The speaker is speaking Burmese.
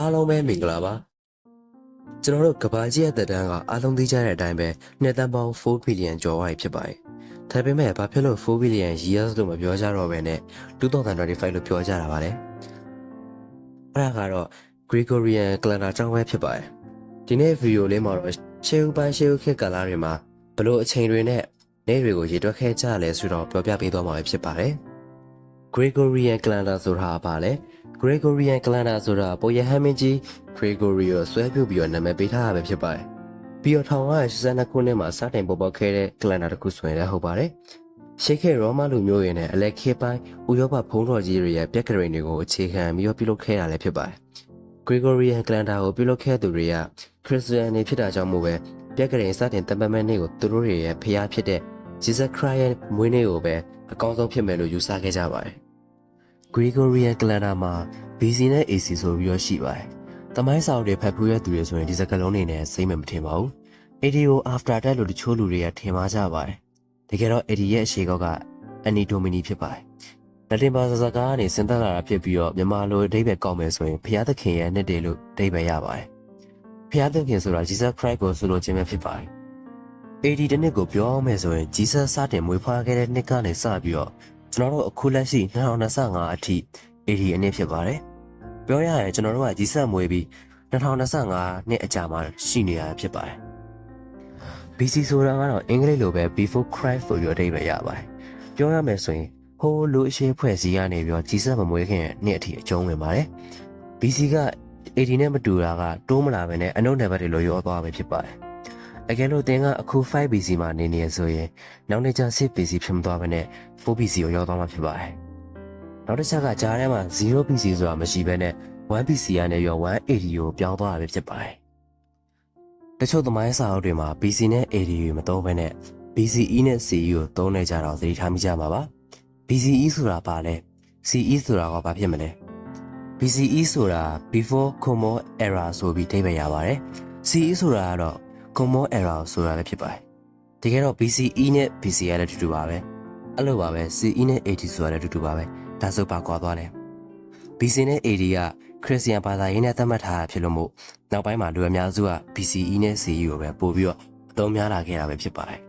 အားလုံးပဲမင်္ဂလာပါကျွန်တော်တို့ကဘာကြီးရဲ့တက်တန်းကအားလုံးသိကြတဲ့အတိုင်းပဲနှစ်တန်းပေါင်း4 billion ကျော်သွားပြီဖြစ်ပါတယ်ဒါပေမဲ့ဘာဖြစ်လို့4 billion years လို့မပြောကြတော့ဘဲနဲ့2025လို့ပြောကြတာပါလဲအဲ့ဒါကတော့ Gregorian calendar ကြောင့်ပဲဖြစ်ပါတယ်ဒီနေ့ဗီဒီယိုလေးမှာတော့ရှေးဥပိုင်းရှေးဥခေတ်ကာလတွေမှာဘလို့အချိန်တွေနဲ့နေ့တွေကိုရေတွက်ခဲ့ကြလဲဆိုတော့ပြောပြပေးသွားမှာပဲဖြစ်ပါတယ် Gregorian calendar ဆိုတာဘာလဲ Gregorian calendar ဆိုတာပိုရဟန်းမင်းကြီး Gregory ကိုဆွဲပြုတ်ပြီးတော့နာမည်ပေးထားတာပဲဖြစ်ပါတယ်။ပြီးတော့1982ခုနှစ်မှာစတင်ပေါ်ပေါက်ခဲ့တဲ့ calendar တစ်ခုဆိုရင်လည်းဟုတ်ပါတယ်။ရှေးခေတ်ရောမလူမျိုးရင်းနဲ့အလက်ခေတ်ပိုင်းဥရောပဘုံတော်ကြီးတွေရဲ့ပြက်ကလေးတွေကိုအခြေခံပြီးတော့ပြုလုပ်ခဲ့တာလည်းဖြစ်ပါတယ်။ Gregorian calendar ကိုပြုလုပ်ခဲ့သူတွေကခရစ်ယာန်တွေဖြစ်တာကြောင့်မို့ပဲပြက်ကလေးစတင်တပတ်မဲ့နေ့ကိုသူတို့တွေရဲ့ဖျားဖြစ်တဲ့ Jesus Christ ရဲ့မွေးနေ့ကိုပဲအကောင်းဆုံးဖြစ်မယ်လို့ယူဆခဲ့ကြပါတယ်။ Gregorian calendar မှာ BC နဲ့ AC ဆိုပြီးတော့ရှိပါတယ်။တမိုင်းစာအုပ်တွေဖတ်ဖူးရတဲ့သူတွေဆိုရင်ဒီစကားလုံးတွေနဲ့စိတ်မမထင်ပါဘူး။ AD ကို after that လို့တချို့လူတွေကထင်မှားကြပါတယ်။တကယ်တော့ AD ရဲ့အရှိကောက်က Anni Domini ဖြစ်ပါတယ်။လက်တင်ဘာသာစကားကနေဆင်းသက်လာတာဖြစ်ပြီးတော့မြန်မာလိုအဓိပ္ပာယ်ကောက်မယ်ဆိုရင်ဘုရားသခင်ရဲ့နှစ်တည်လို့အဓိပ္ပာယ်ရပါတယ်။ဘုရားသခင်ဆိုတာ Jesus Christ ကိုဆိုလိုခြင်းပဲဖြစ်ပါတယ်။ AD တစ်နှစ်ကိုပြောအောင်မယ်ဆိုရင် Jesus စတင်မွေးဖွားခဲ့တဲ့နှစ်ကနေစပြီးတော့ ကျွန်တော်တို့အခုလက်ရှိ2025အထိ AD အနှစ်ဖြစ်ပါတယ်။ပြောရရင်ကျွန်တော်တို့ကကြီးစက်မွေးပြီး2025နှစ်အကြာမှာရှိနေရတာဖြစ်ပါတယ်။ BC ဆိုတာကတော့အင်္ဂလိပ်လိုပဲ before Christ ဆိုပြီးအဓိပ္ပာယ်ရပါတယ်။ပြောရမယ်ဆိုရင်ဟိုးလူအရှိဖွဲ့စည်းကနေပြီးတော့ကြီးစက်မမွေးခင်နှစ်အထိအကျုံးဝင်ပါတယ်။ BC က80နဲ့မတူတာကတိုးမလာပဲနဲ့အနုတ်နယ်ဘက်တွေလိုရောသွားပဲဖြစ်ပါတယ်။ အကယ်လို့သင်ကအခု 5BC မှာနေနေရဆိုရင်နောက်နေ့ကျ 6BC ဖြစ်မသွားဘဲနဲ့ 4BC ကိုရောက်သွားမှာဖြစ်ပါတယ်။နောက်တစ်ချက်ကကြားထဲမှာ 0BC ဆိုတာမရှိဘဲနဲ့ 1BC ကနေရော180ကိုပြောင်းသွားတာပဲဖြစ်ပါတယ်။တချို့သမိုင်းစာအုပ်တွေမှာ BC နဲ့ AD ကိုမသုံးဘဲနဲ့ BCE နဲ့ CE ကိုသုံးနေကြတော့သတိထားမိကြမှာပါ။ BCE ဆိုတာဘာလဲ။ CE ဆိုတာကဘာဖြစ်မလဲ။ BCE ဆိုတာ before common era ဆိုပြီးအဓိပ္ပာယ်ရပါတယ်။ CE ဆိုတာကတော့ common era ဆိုတာလည်းဖြစ်ပါတယ်။တကယ်တော့ BCE နဲ့ BC ကလည်းအတူတူပါပဲ။အဲ့လိုပါပဲ CE နဲ့ AD ဆိုတာလည်းအတူတူပါပဲ။ဒါဆိုပါကွာသွားတယ်။ BC နဲ့ AD ကခရစ်ယာန်ဘာသာရေးနဲ့သတ်မှတ်ထားတာဖြစ်လို့မို့နောက်ပိုင်းမှာလူအများစုက BCE နဲ့ CE ကိုပဲပို့ပြီးတော့အသုံးများလာခဲ့တာပဲဖြစ်ပါတယ်